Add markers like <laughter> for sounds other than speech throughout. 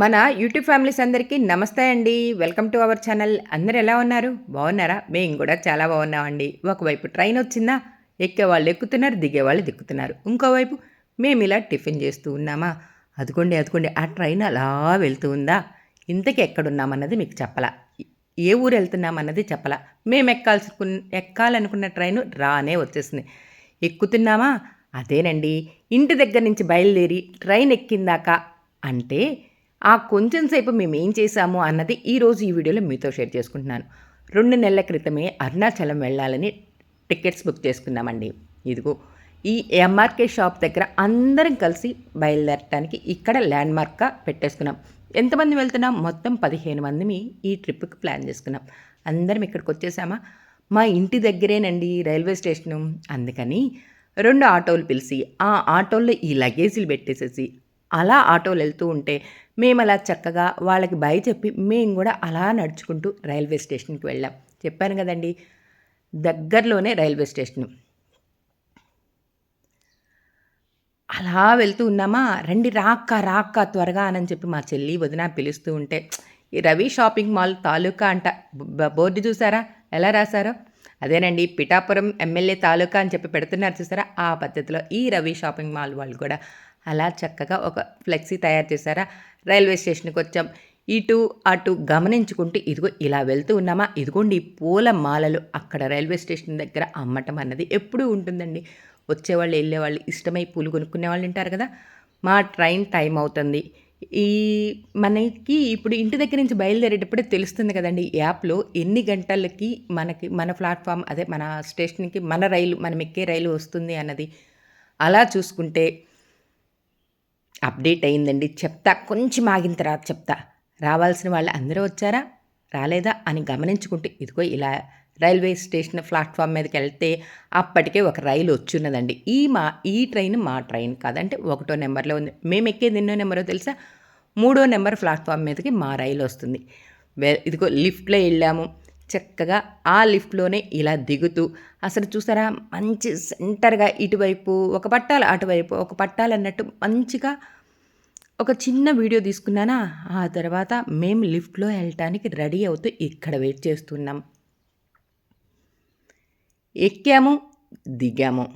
మన YouTube families అందరికీ నమస్తే అండి. Welcome to our channel. అందరు ఎలా ఉన్నారు? బాగున్నారా? మేము కూడా చాలా బాగున్నామండి. ఒకవైపు ట్రైన్ వచ్చిందా? ఎక్కేవాళ్ళు ఎక్కుతున్నారు దిగేవాళ్ళు దిక్కుతున్నారు. ఇంకోవైపు మేము ఇలా టిఫిన్ చేస్తూ ఉన్నామా? అదుకోండి అదుకోండి ఆ ట్రైన్ అలా వెళ్తూ ఉందా? ఇంతకీ ఎక్కడున్నామన్నది మీకు చెప్పలా? ఏ ఊరు వెళ్తున్నామన్నది చెప్పలా? మేము ఎక్కాల్సి ఎక్కాలనుకున్న ట్రైన్ రానే వచ్చేసింది. ఎక్కుతున్నామా? అదేనండి. ఇంటి దగ్గర నుంచి బయలుదేరి ట్రైన్ ఎక్కిందాక అంటే ఆ కొంచెం సేపు మేము ఏం చేశాము అన్నది ఈరోజు ఈ వీడియోలో మీతో షేర్ చేసుకుంటున్నాను. రెండు నెలల క్రితమే అరుణాచలం వెళ్ళాలని టికెట్స్ బుక్ చేసుకున్నామండి. ఇదిగో ఈ ఎంఆర్కే షాప్ దగ్గర అందరం కలిసి బయలుదేరటానికి ఇక్కడ ల్యాండ్ మార్క్గా పెట్టేసుకున్నాం. ఎంతమంది వెళ్తున్నాం? మొత్తం పదిహేను మందిని ఈ ట్రిప్కి ప్లాన్ చేసుకున్నాం. అందరం ఇక్కడికి వచ్చేసామా? మా ఇంటి దగ్గరేనండి రైల్వే స్టేషను. అందుకని రెండు ఆటోలు పిలిచి ఆ ఆటోల్లో ఈ లగేజీలు పెట్టేసేసి అలా ఆటోలు వెళ్తూ ఉంటే మేము అలా చక్కగా వాళ్ళకి భయ చెప్పి మేము కూడా అలా నడుచుకుంటూ రైల్వే స్టేషన్కి వెళ్ళాం. చెప్పాను కదండి దగ్గరలోనే రైల్వే స్టేషన్. అలా వెళ్తూ ఉన్నామా? రండి రాక్క రాక్క త్వరగా అని చెప్పి మా చెల్లి వదిన పిలుస్తూ ఉంటే ఈ రవి షాపింగ్ మాల్ తాలూకా అంట. బోర్డు చూసారా? ఎలా రాశారో? అదేనండి పిఠాపురం ఎమ్మెల్యే తాలూకా అని చెప్పి పెడుతున్నారు చూసారా? ఆ పద్ధతిలో ఈ రవి షాపింగ్ మాల్ వాళ్ళు కూడా అలా చక్కగా ఒక ఫ్లెక్సీ తయారు చేశారా? రైల్వే స్టేషన్కి వచ్చాం. ఇటు అటు గమనించుకుంటూ ఇదిగో ఇలా వెళ్తూ ఉన్నామా? ఇదిగోండి పూల మాలలు అక్కడ రైల్వే స్టేషన్ దగ్గర అమ్మటం అన్నది ఎప్పుడూ ఉంటుందండి. వచ్చేవాళ్ళు వెళ్ళేవాళ్ళు ఇష్టమై పూలు కొనుక్కునే వాళ్ళు ఉంటారు కదా? మా ట్రైన్ టైం అవుతుంది. ఈ మనకి ఇప్పుడు ఇంటి దగ్గర నుంచి బయలుదేరేటప్పుడే తెలుస్తుంది కదండి యాప్లో ఎన్ని గంటలకి మనకి మన ప్లాట్ఫామ్ అదే మన స్టేషన్కి మన రైలు మనం ఎక్కే రైలు వస్తుంది అన్నది. అలా చూసుకుంటే అప్డేట్ అయిందండి. చెప్తా. కొంచెం ఆగిన తర్వాత చెప్తా. రావాల్సిన వాళ్ళు అందరూ వచ్చారా? రాలేదా? అని గమనించుకుంటే ఇదిగో ఇలా రైల్వే స్టేషన్ ప్లాట్ఫామ్ మీదకి వెళ్తే అప్పటికే ఒక రైలు వచ్చున్నదండి. ఈ మా ఈ ట్రైన్ మా ట్రైన్ కాదంటే ఒకటో నెంబర్లో ఉంది. మేము ఎక్కేది ఎన్నో నెంబరో తెలుసా? మూడో నెంబర్ ప్లాట్ఫామ్ మీదకి మా రైలు వస్తుంది. ఇదిగో లిఫ్ట్లో వెళ్ళాము. చక్కగా ఆ లిఫ్ట్లోనే ఇలా దిగుతూ అసలు చూసారా మంచి సెంటర్గా ఇటువైపు ఒక పట్టాలు అటువైపు ఒక పట్టాలు అన్నట్టు మంచిగా ఒక చిన్న వీడియో తీసుకున్నానా? ఆ తర్వాత మేము లిఫ్ట్లో వెళ్ళటానికి రెడీ అవుతూ ఇక్కడ వెయిట్ చేస్తున్నాం. ఎక్కాము దిగాము.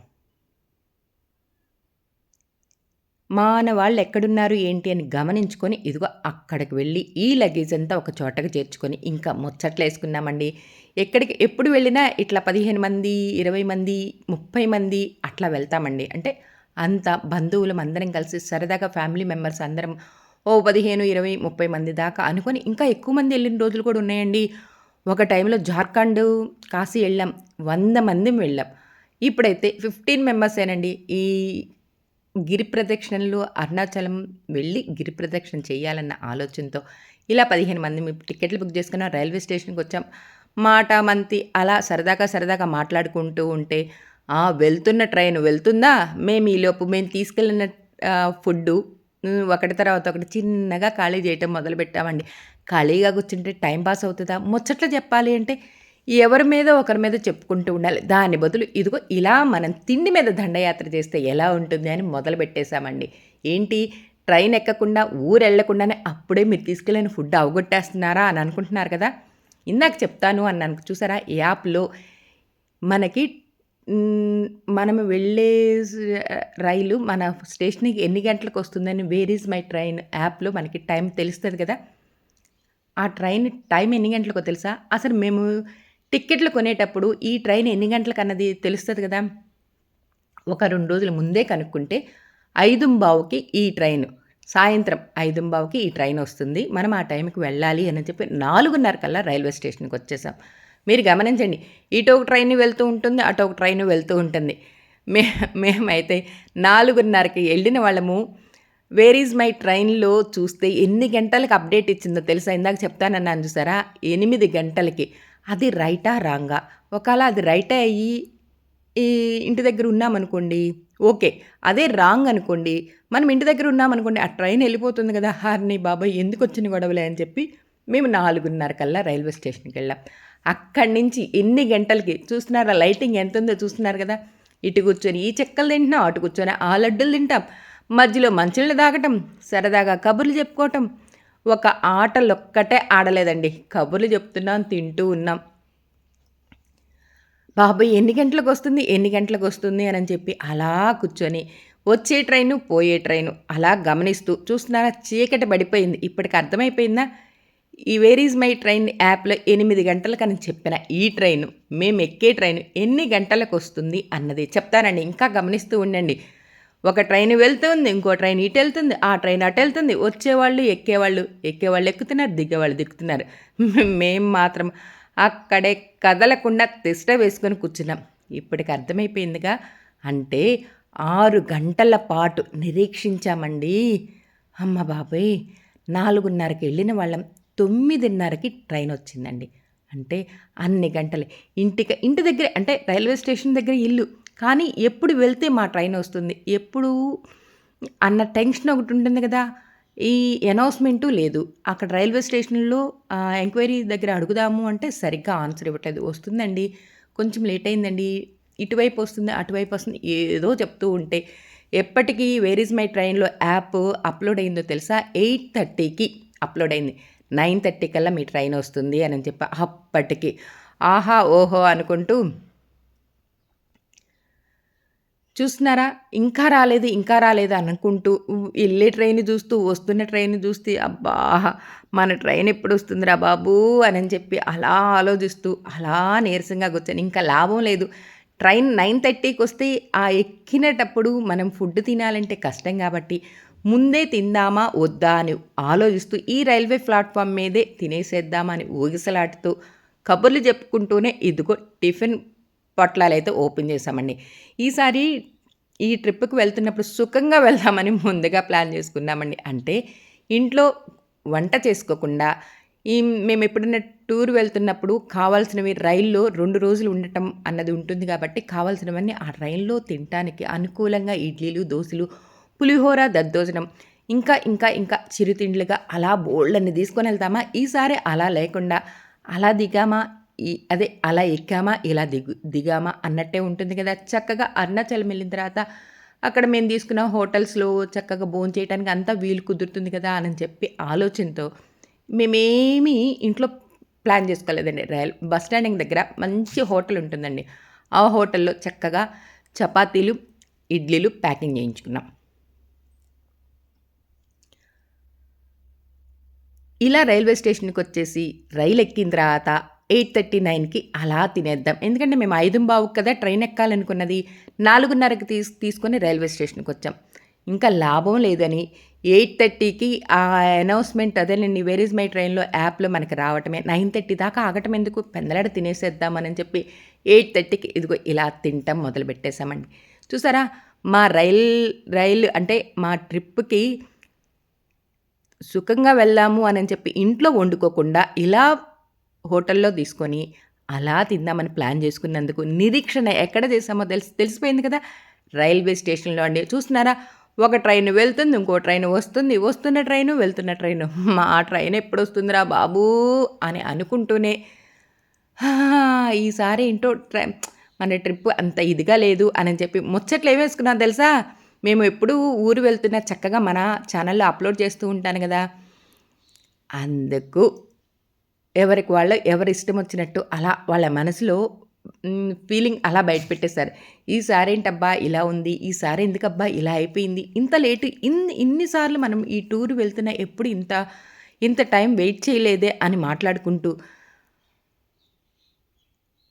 మాన వాళ్ళు ఎక్కడున్నారు ఏంటి అని గమనించుకొని ఇదిగో అక్కడికి వెళ్ళి ఈ లగేజ్ అంతా ఒక చోటకి చేర్చుకొని ఇంకా ముచ్చట్లు వేసుకున్నామండి ఎక్కడికి ఎప్పుడు వెళ్ళినా ఇట్లా పదిహేను మంది ఇరవై మంది ముప్పై మంది అట్లా వెళ్తామండి. అంటే అంత బంధువులం అందరం కలిసి సరదాగా ఫ్యామిలీ మెంబర్స్ అందరం ఓ పదిహేను ఇరవై ముప్పై మంది దాకా అనుకొని ఇంకా ఎక్కువ మంది వెళ్ళిన రోజులు కూడా ఉన్నాయండి. ఒక టైంలో జార్ఖండ్ కాశీ వెళ్ళాం వంద మంది వెళ్ళాం. ఇప్పుడైతే ఫిఫ్టీన్ మెంబర్సేనండి. ఈ గిరి ప్రదక్షిణలు అరుణాచలం వెళ్ళి గిరి ప్రదక్షిణ చేయాలన్న ఆలోచనతో ఇలా పదిహేను మంది టికెట్లు బుక్ చేసుకున్నాం రైల్వే స్టేషన్కి వచ్చాం. మాట మంతి అలా సరదాగా సరదాగా మాట్లాడుకుంటూ ఉంటే వెళ్తున్న ట్రైన్ వెళ్తుందా? మేము ఈలోపు మేము తీసుకెళ్ళిన ఫుడ్డు ఒకటి తర్వాత ఒకటి చిన్నగా ఖాళీ చేయటం మొదలుపెట్టామండి. ఖాళీగా కూర్చుంటే టైం పాస్ అవుతుందా? ముచ్చట్లు చెప్పాలి అంటే ఎవరి మీద ఒకరి మీద చెప్పుకుంటూ ఉండాలి. దాని బదులు ఇదిగో ఇలా మనం తిండి మీద దండయాత్ర చేస్తే ఎలా ఉంటుంది అని మొదలు పెట్టేశామండి. ఏంటి? ట్రైన్ ఎక్కకుండా ఊరు వెళ్ళకుండానే అప్పుడే మీరు తీసుకెళ్ళిన ఫుడ్ అవగొట్టేస్తున్నారా అని అనుకుంటున్నారు కదా? ఇందాక చెప్తాను అన్నాను. చూసారా? యాప్లో మనకి మనం వెళ్ళే రైలు మన స్టేషన్కి ఎన్ని గంటలకు వస్తుందని వేర్ ఈజ్ మై ట్రైన్ యాప్లో మనకి టైం తెలుస్తుంది కదా? ఆ ట్రైన్ టైం ఎన్ని గంటలకో తెలుసా? అసలు మేము టిక్కెట్లు కొనేటప్పుడు ఈ ట్రైన్ ఎన్ని గంటలకు అన్నది తెలుస్తుంది కదా? ఒక రెండు రోజుల ముందే కనుక్కుంటే ఐదుంబావుకి ఈ ట్రైన్ సాయంత్రం ఐదుంబావుకి ఈ ట్రైన్ వస్తుంది. మనం ఆ టైంకి వెళ్ళాలి అని చెప్పి నాలుగున్నర కల్లా రైల్వే స్టేషన్కి వచ్చేసాం. మీరు గమనించండి ఇటు ఒక ట్రైన్ వెళ్తూ ఉంటుంది అటు ఒక ట్రైన్ వెళ్తూ ఉంటుంది. మే మేమైతే నాలుగున్నరకి వెళ్ళిన వాళ్ళము వేర్ ఈజ్ మై ట్రైన్లో చూస్తే ఎన్ని గంటలకు అప్డేట్ ఇచ్చిందో తెలుసా? ఇందాక చెప్తానన్నాను చూసారా? ఎనిమిది గంటలకి అది రైటా రాంగా? ఒకవేళ అది రైట్ అయ్యి ఈ ఇంటి దగ్గర ఉన్నామనుకోండి ఓకే. అదే రాంగ్ అనుకోండి మనం ఇంటి దగ్గర ఉన్నామనుకోండి ఆ ట్రైన్ వెళ్ళిపోతుంది కదా హార్ని బాబాయ్ ఎందుకు వచ్చిన గొడవలే అని చెప్పి మేము నాలుగున్నర కల్లా రైల్వే స్టేషన్కి వెళ్ళాం. అక్కడి నుంచి ఎన్ని గంటలకి? చూస్తున్నారా లైటింగ్ ఎంత ఉందో చూస్తున్నారు కదా? ఇటు కూర్చొని ఈ చెక్కలు తింటున్నాం అటు కూర్చొని ఆ లడ్డూలు తింటాం. మధ్యలో మంచిళ్ళు తాగటం సరదాగా కబుర్లు చెప్పుకోవటం ఒక ఆటలొక్కటే ఆడలేదండి. కబుర్లు చెప్తున్నాం తింటూ ఉన్నాం. బాబాయ్ ఎన్ని గంటలకు వస్తుంది ఎన్ని గంటలకు వస్తుంది అని చెప్పి అలా కూర్చొని వచ్చే ట్రైను పోయే ట్రైను అలా గమనిస్తూ చూస్తున్నారా చీకటి పడిపోయింది. ఇప్పటికి అర్థమైపోయిందా? ఈ వేర్ ఈజ్ మై ట్రైన్ యాప్లో ఎనిమిది గంటలకు అని చెప్పిన ఈ ట్రైను మేము ఎక్కే ట్రైను ఎన్ని గంటలకు వస్తుంది అన్నది చెప్తానండి. ఇంకా గమనిస్తూ ఉండండి. ఒక ట్రైన్ వెళ్తుంది ఇంకో ట్రైన్ ఇటు వెళ్తుంది ఆ ట్రైన్ అటు వెళ్తుంది. వచ్చేవాళ్ళు ఎక్కేవాళ్ళు ఎక్కేవాళ్ళు ఎక్కుతున్నారు దిగేవాళ్ళు దిగుతున్నారు <laughs> మేం మాత్రం అక్కడే కదలకుండా తిష్ట వేసుకొని కూర్చున్నాం. ఇప్పటికి అర్థమైపోయిందిగా? అంటే ఆరు గంటల పాటు నిరీక్షించామండి. అమ్మ బాబాయ్ నాలుగున్నరకి వెళ్ళిన వాళ్ళం తొమ్మిదిన్నరకి ట్రైన్ వచ్చిందండి. అంటే అన్ని గంటలే. ఇంటికి ఇంటి దగ్గర అంటే రైల్వే స్టేషన్ దగ్గర ఇల్లు. కానీ ఎప్పుడు వెళ్తే మా ట్రైన్ వస్తుంది. ఎప్పుడు అన్న టెన్షన్ ఒకటి ఉంటుంది కదా. ఈ అనౌన్స్మెంటు లేదు. అక్కడ రైల్వే స్టేషన్లో ఎంక్వైరీ దగ్గర అడుగుదాము అంటే సరిగ్గా ఆన్సర్ ఇవ్వట్లేదు. వస్తుందండి. కొంచెం లేట్ అయిందండి. ఇటువైపు వస్తుంది అటువైపు వస్తుంది ఏదో చెప్తూ ఉంటే. ఎప్పటికీ వేర్ ఇస్ మై ట్రైన్లో యాప్ అప్లోడ్ అయిందో తెలుసా? ఎయిట్ థర్టీకి అప్లోడ్ అయింది. నైన్ థర్టీ కల్లా మీ ట్రైన్ వస్తుంది అని చెప్పి అప్పటికి. ఆహా ఓహో అనుకుంటూ చూస్తున్నారా? ఇంకా రాలేదు ఇంకా రాలేదు అనుకుంటూ వెళ్ళే ట్రైన్ చూస్తూ వస్తున్న ట్రైన్ చూస్తే అబ్బా మన ట్రైన్ ఎప్పుడు వస్తుందిరా బాబు అని చెప్పి అలా ఆలోచిస్తూ అలా నీరసంగా కూర్చొని ఇంకా లాభం లేదు. ట్రైన్ నైన్ థర్టీకి వస్తే ఆ ఎక్కినటప్పుడు మనం ఫుడ్ తినాలంటే కష్టం కాబట్టి ముందే తిందామా వద్దా అని ఆలోచిస్తూ ఈ రైల్వే ప్లాట్ఫామ్ మీదే తినేసేద్దామని ఊగిసలాడుతూ కబుర్లు చెప్పుకుంటూనే ఇదిగో టిఫిన్ పొట్లాలు అయితే ఓపెన్ చేసామండి ఈసారి ఈ ట్రిప్కి వెళ్తున్నప్పుడు సుఖంగా వెళ్దామని ముందుగా ప్లాన్ చేసుకున్నామండి. అంటే ఇంట్లో వంట చేసుకోకుండా ఈ మేము ఎప్పుడైనా టూర్ వెళ్తున్నప్పుడు కావాల్సినవి రైల్లో రెండు రోజులు ఉండటం అన్నది ఉంటుంది కాబట్టి కావాల్సినవన్నీ ఆ రైల్లో తినటానికి అనుకూలంగా ఇడ్లీలు దోశలు పులిహోర దద్దోజనం ఇంకా ఇంకా ఇంకా చిరుతిండ్లుగా అలా బోల్డ్ని తీసుకొని వెళ్తామా? ఈసారి అలా లేకుండా అలా దిగామా? ఈ అదే అలా ఎక్కామా ఇలా దిగు దిగామా అన్నట్టే ఉంటుంది కదా. చక్కగా అరుణాచలం వెళ్ళిన తర్వాత అక్కడ మేము తీసుకున్న హోటల్స్లో చక్కగా భోజనం చేయడానికి అంతా వీలు కుదురుతుంది కదా అని చెప్పి ఆలోచనతో మేమేమి ఇంట్లో ప్లాన్ చేసుకోలేదండి. రైల్ బస్ స్టాండింగ్ దగ్గర మంచి హోటల్ ఉంటుందండి. ఆ హోటల్లో చక్కగా చపాతీలు ఇడ్లీలు ప్యాకింగ్ చేయించుకున్నాం. ఇలా రైల్వే స్టేషన్కి వచ్చేసి రైలు ఎక్కిన తర్వాత ఎయిట్ థర్టీ నైన్కి అలా తినేద్దాం. ఎందుకంటే మేము ఐదు బావు కదా ట్రైన్ ఎక్కాలనుకున్నది. నాలుగున్నరకి తీసు తీసుకొని రైల్వే స్టేషన్కి వచ్చాం ఇంకా లాభం లేదని ఎయిట్ థర్టీకి ఆ అనౌన్స్మెంట్ అదేనండి వేర్ ఇస్ మై ట్రైన్లో యాప్లో మనకి రావటమే. నైన్ థర్టీ దాకా ఆగటం ఎందుకు? పెందలాడ తినేసేద్దామని చెప్పి ఎయిట్ థర్టీకి ఇదిగో ఇలా తింటాం మొదలు పెట్టేశామండి. చూసారా? మా రైల్ రైలు అంటే మా ట్రిప్కి సుఖంగా వెళ్దాము అని చెప్పి ఇంట్లో వండుకోకుండా ఇలా హోటల్లో తీసుకొని అలా తిందామని ప్లాన్ చేసుకున్నందుకు నిరీక్షణ ఎక్కడ చేసామో తెలిసి తెలిసిపోయింది కదా. రైల్వే స్టేషన్లో అండి. చూస్తున్నారా? ఒక ట్రైన్ వెళ్తుంది ఇంకో ట్రైన్ వస్తుంది వస్తున్న ట్రైను వెళ్తున్న ట్రైను. మా ట్రైన్ ఎప్పుడు వస్తుందిరా బాబూ అని అనుకుంటూనే ఈసారి ఏంటో ట్రై మన ట్రిప్ అంత ఇదిగా లేదు అని చెప్పి ముచ్చట్లు ఏమేసుకున్నా తెలుసా? మేము ఎప్పుడు ఊరు వెళ్తున్నా చక్కగా మన ఛానల్లో అప్లోడ్ చేస్తూ ఉంటాను కదా. అందుకు ఎవరికి వాళ్ళు ఎవరి ఇష్టం వచ్చినట్టు అలా వాళ్ళ మనసులో ఫీలింగ్ అలా బయట పెట్టేశారు. ఈసారి ఏంటబ్బా ఇలా ఉంది ఈసారి ఎందుకబ్బా ఇలా అయిపోయింది ఇంత లేటు ఇన్ని ఇన్నిసార్లు మనం ఈ టూర్ వెళ్తున్నా ఎప్పుడు ఇంత ఇంత టైం వెయిట్ చేయలేదే అని మాట్లాడుకుంటూ.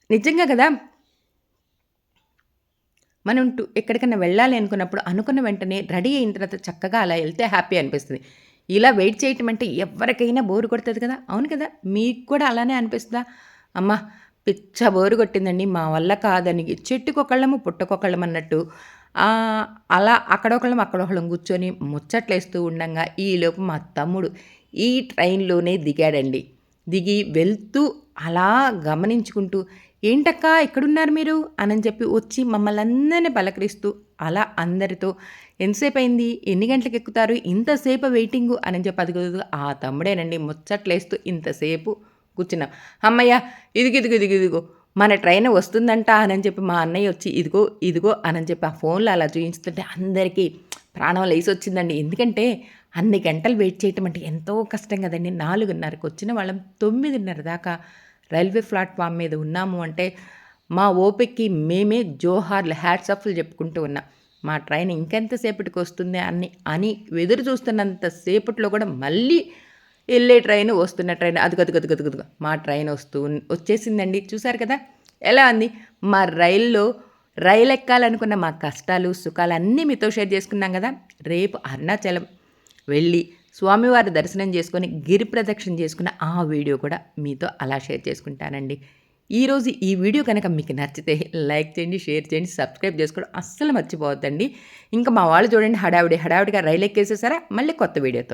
నిజంగా కదా? మనం ఎక్కడికైనా వెళ్ళాలి అనుకున్నప్పుడు అనుకున్న వెంటనే రెడీ అయిన తర్వాత చక్కగా అలా వెళ్తే హ్యాపీ అనిపిస్తుంది. ఇలా వెయిట్ చేయటం అంటే ఎవరికైనా బోరు కొడుతుంది కదా? అవును కదా? మీకు కూడా అలానే అనిపిస్తుందా? అమ్మ పిచ్చ బోరు కొట్టిందండి. మా వల్ల కాదని. చెట్టుకొకళ్ళము పుట్టకొకళ్ళం అన్నట్టు. అలా అక్కడొకళ్ళం అక్కడొకళ్ళం కూర్చొని ముచ్చట్లేస్తూ ఉండగా ఈలోపు మా తమ్ముడు ఈ ట్రైన్లోనే దిగాడండి. దిగి వెళ్తూ అలా గమనించుకుంటూ ఏంటక్కా ఎక్కడున్నారు మీరు? అని చెప్పి వచ్చి మమ్మల్ని అందరినీ పలకరిస్తూ అలా అందరితో ఎంతసేపు అయింది ఎన్ని గంటలకు ఎక్కుతారు ఇంతసేపు వెయిటింగు? అని చెప్పి అది ఆ తమ్ముడేనండి ముచ్చట్లేస్తూ ఇంతసేపు కూర్చున్నాం. అమ్మయ్య ఇదిగు ఇదిగు ఇదిగు ఇదిగో మన ట్రైన్ వస్తుందంట? అని చెప్పి మా అన్నయ్య వచ్చి ఇదిగో ఇదిగో అని చెప్పి ఆ ఫోన్లో అలా చూపించుతుంటే అందరికీ ప్రాణం లేసి వచ్చిందండి ఎందుకంటే అన్ని గంటలు వెయిట్ చేయటం అంటే ఎంతో కష్టం కదండి. నాలుగున్నరకు వచ్చిన వాళ్ళం తొమ్మిదిన్నర దాకా రైల్వే ప్లాట్ఫామ్ మీద ఉన్నాము అంటే మా ఓపిక్కి మేమే జోహార్లు హ్యాట్సప్లు చెప్పుకుంటూ ఉన్నాం. మా ట్రైన్ ఇంకెంతసేపటికి వస్తుంది అని అని ఎదురు చూస్తున్నంత సేపట్లో కూడా మళ్ళీ వెళ్ళే ట్రైన్ వస్తున్న ట్రైన్ అది గదు గదుగా మా ట్రైన్ వస్తూ వచ్చేసిందండి. చూసారు కదా? ఎలా ఉంది? మా రైల్లో రైలు ఎక్కాలనుకున్న మా కష్టాలు సుఖాలు అన్నీ మీతో షేర్ చేసుకున్నాం కదా? రేపు అరుణాచలం వెళ్ళి స్వామివారి దర్శనం చేసుకొని గిరి ప్రదక్షిణ చేసుకున్న ఆ వీడియో కూడా మీతో అలా షేర్ చేసుకుంటానండి. ఈరోజు ఈ వీడియో కనుక మీకు నచ్చితే లైక్ చేయండి షేర్ చేయండి సబ్స్క్రైబ్ చేసుకోవడం అస్సలు మర్చిపోవద్దండి. ఇంకా మా వాళ్ళు చూడండి హడావిడి హడావిడిగా రైలు ఎక్కేసేసారా? మళ్ళీ కొత్త వీడియోతో.